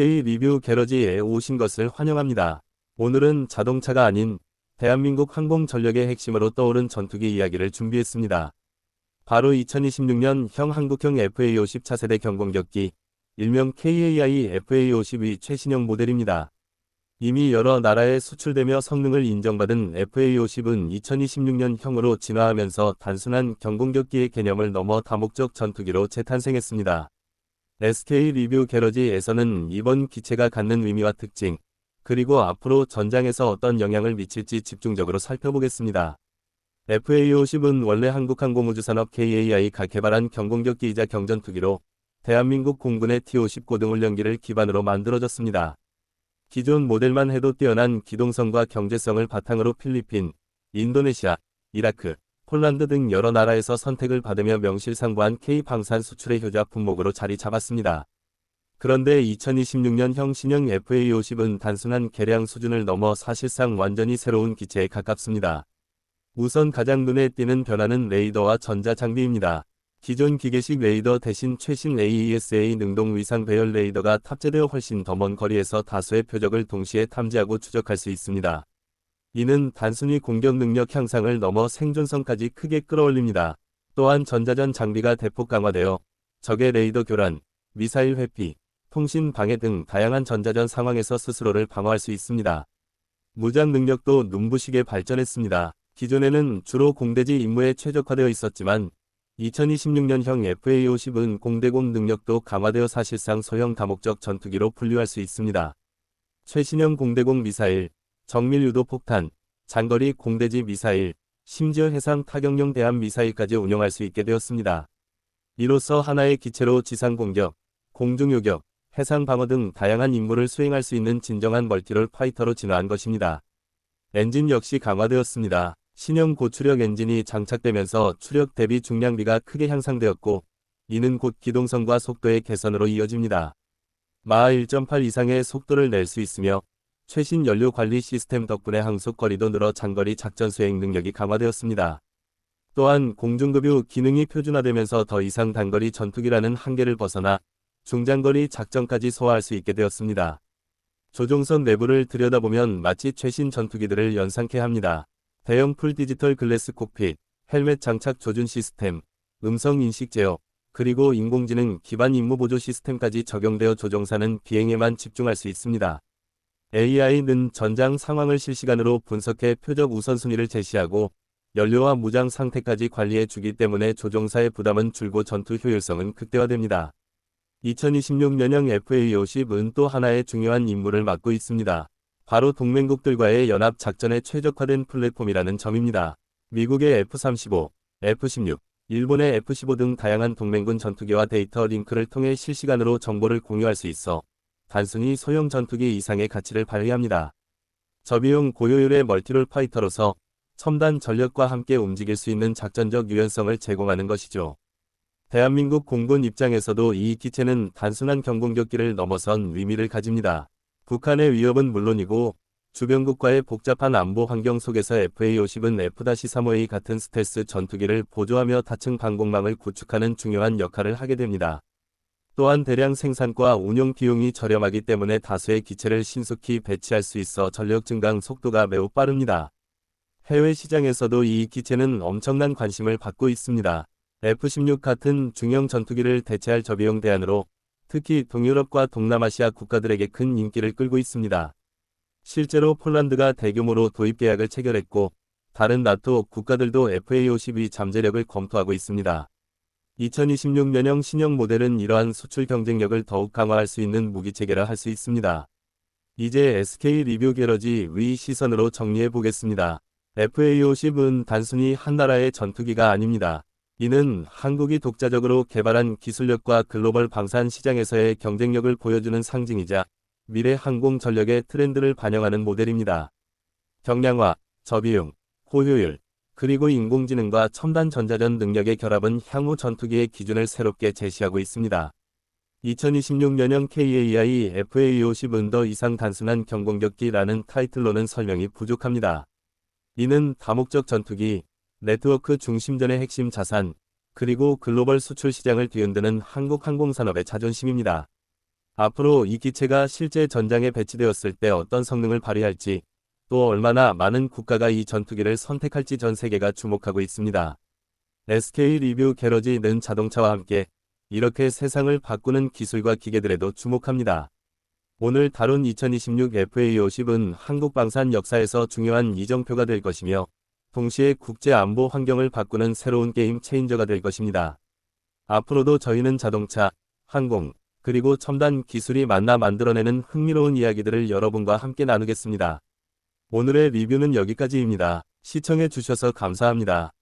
SK 리뷰 게러지에 오신 것을 환영합니다. 오늘은 자동차가 아닌 대한민국 항공 전력의 핵심으로 떠오른 전투기 이야기를 준비했습니다. 바로 2026년 형 한국형 FA50 차세대 경공격기, 일명 KAI FA50의 최신형 모델입니다. 이미 여러 나라에 수출되며 성능을 인정받은 FA50은 2026년형으로 진화하면서 단순한 경공격기의 개념을 넘어 다목적 전투기로 재탄생했습니다. SK 리뷰 게러지에서는 이번 기체가 갖는 의미와 특징, 그리고 앞으로 전장에서 어떤 영향을 미칠지 집중적으로 살펴보겠습니다. FA50은 원래 한국항공우주산업 KAI가 개발한 경공격기이자 경전투기로 대한민국 공군의 T-50 고등훈련기를 기반으로 만들어졌습니다. 기존 모델만 해도 뛰어난 기동성과 경제성을 바탕으로 필리핀, 인도네시아, 이라크, 폴란드 등 여러 나라에서 선택을 받으며 명실상부한 K 방산 수출의 효자 품목으로 자리 잡았습니다. 그런데 2026년형 신형 FA50은 단순한 개량 수준을 넘어 사실상 완전히 새로운 기체에 가깝습니다. 우선 가장 눈에 띄는 변화는 레이더와 전자장비입니다. 기존 기계식 레이더 대신 최신 AESA 능동 위상 배열 레이더가 탑재되어 훨씬 더 먼 거리에서 다수의 표적을 동시에 탐지하고 추적할 수 있습니다. 이는 단순히 공격 능력 향상을 넘어 생존성까지 크게 끌어올립니다. 또한 전자전 장비가 대폭 강화되어 적의 레이더 교란, 미사일 회피, 통신 방해 등 다양한 전자전 상황에서 스스로를 방어할 수 있습니다. 무장 능력도 눈부시게 발전했습니다. 기존에는 주로 공대지 임무에 최적화되어 있었지만 2026년형 FA50은 공대공 능력도 강화되어 사실상 소형 다목적 전투기로 분류할 수 있습니다. 최신형 공대공 미사일, 정밀 유도 폭탄, 장거리 공대지 미사일, 심지어 해상 타격용 대함 미사일까지 운용할 수 있게 되었습니다. 이로써 하나의 기체로 지상 공격, 공중 요격, 해상 방어 등 다양한 임무를 수행할 수 있는 진정한 멀티롤 파이터로 진화한 것입니다. 엔진 역시 강화되었습니다. 신형 고추력 엔진이 장착되면서 추력 대비 중량비가 크게 향상되었고 이는 곧 기동성과 속도의 개선으로 이어집니다. 마하 1.8 이상의 속도를 낼 수 있으며 최신 연료 관리 시스템 덕분에 항속거리도 늘어 장거리 작전 수행 능력이 강화되었습니다. 또한 공중급유 기능이 표준화되면서 더 이상 단거리 전투기라는 한계를 벗어나 중장거리 작전까지 소화할 수 있게 되었습니다. 조종선 내부를 들여다보면 마치 최신 전투기들을 연상케 합니다. 대형 풀 디지털 글래스 콕핏, 헬멧 장착 조준 시스템, 음성 인식 제어, 그리고 인공지능 기반 임무 보조 시스템까지 적용되어 조종사는 비행에만 집중할 수 있습니다. AI는 전장 상황을 실시간으로 분석해 표적 우선순위를 제시하고 연료와 무장 상태까지 관리해 주기 때문에 조종사의 부담은 줄고 전투 효율성은 극대화됩니다. 2026년형 FA50은 또 하나의 중요한 임무를 맡고 있습니다. 바로 동맹국들과의 연합 작전에 최적화된 플랫폼이라는 점입니다. 미국의 F-35, F-16, 일본의 F-15 등 다양한 동맹군 전투기와 데이터 링크를 통해 실시간으로 정보를 공유할 수 있어 단순히 소형 전투기 이상의 가치를 발휘합니다. 저비용 고효율의 멀티롤 파이터로서 첨단 전력과 함께 움직일 수 있는 작전적 유연성을 제공하는 것이죠. 대한민국 공군 입장에서도 이 기체는 단순한 경공격기를 넘어선 의미를 가집니다. 북한의 위협은 물론이고 주변국과의 복잡한 안보 환경 속에서 FA-50은 F-35A 같은 스텔스 전투기를 보조하며 다층 방공망을 구축하는 중요한 역할을 하게 됩니다. 또한 대량 생산과 운용 비용이 저렴하기 때문에 다수의 기체를 신속히 배치할 수 있어 전력 증강 속도가 매우 빠릅니다. 해외 시장에서도 이 기체는 엄청난 관심을 받고 있습니다. F-16 같은 중형 전투기를 대체할 저비용 대안으로 특히 동유럽과 동남아시아 국가들에게 큰 인기를 끌고 있습니다. 실제로 폴란드가 대규모로 도입 계약을 체결했고 다른 나토 국가들도 FA-52 잠재력을 검토하고 있습니다. 2026년형 신형 모델은 이러한 수출 경쟁력을 더욱 강화할 수 있는 무기 체계라 할 수 있습니다. 이제 SK 리뷰 게러지 위 시선으로 정리해 보겠습니다. FA-50은 단순히 한 나라의 전투기가 아닙니다. 이는 한국이 독자적으로 개발한 기술력과 글로벌 방산 시장에서의 경쟁력을 보여주는 상징이자 미래 항공 전력의 트렌드를 반영하는 모델입니다. 경량화, 저비용, 고효율, 그리고 인공지능과 첨단 전자전 능력의 결합은 향후 전투기의 기준을 새롭게 제시하고 있습니다. 2026년형 KAI FA50 은 더 이상 단순한 경공격기라는 타이틀로는 설명이 부족합니다. 이는 다목적 전투기, 네트워크 중심전의 핵심 자산, 그리고 글로벌 수출 시장을 뒤흔드는 한국 항공산업의 자존심입니다. 앞으로 이 기체가 실제 전장에 배치되었을 때 어떤 성능을 발휘할지, 또 얼마나 많은 국가가 이 전투기를 선택할지 전 세계가 주목하고 있습니다. SK 리뷰 게러지는 자동차와 함께 이렇게 세상을 바꾸는 기술과 기계들에도 주목합니다. 오늘 다룬 2026 FA50은 한국 방산 역사에서 중요한 이정표가 될 것이며 동시에 국제 안보 환경을 바꾸는 새로운 게임 체인저가 될 것입니다. 앞으로도 저희는 자동차, 항공, 그리고 첨단 기술이 만나 만들어내는 흥미로운 이야기들을 여러분과 함께 나누겠습니다. 오늘의 리뷰는 여기까지입니다. 시청해 주셔서 감사합니다.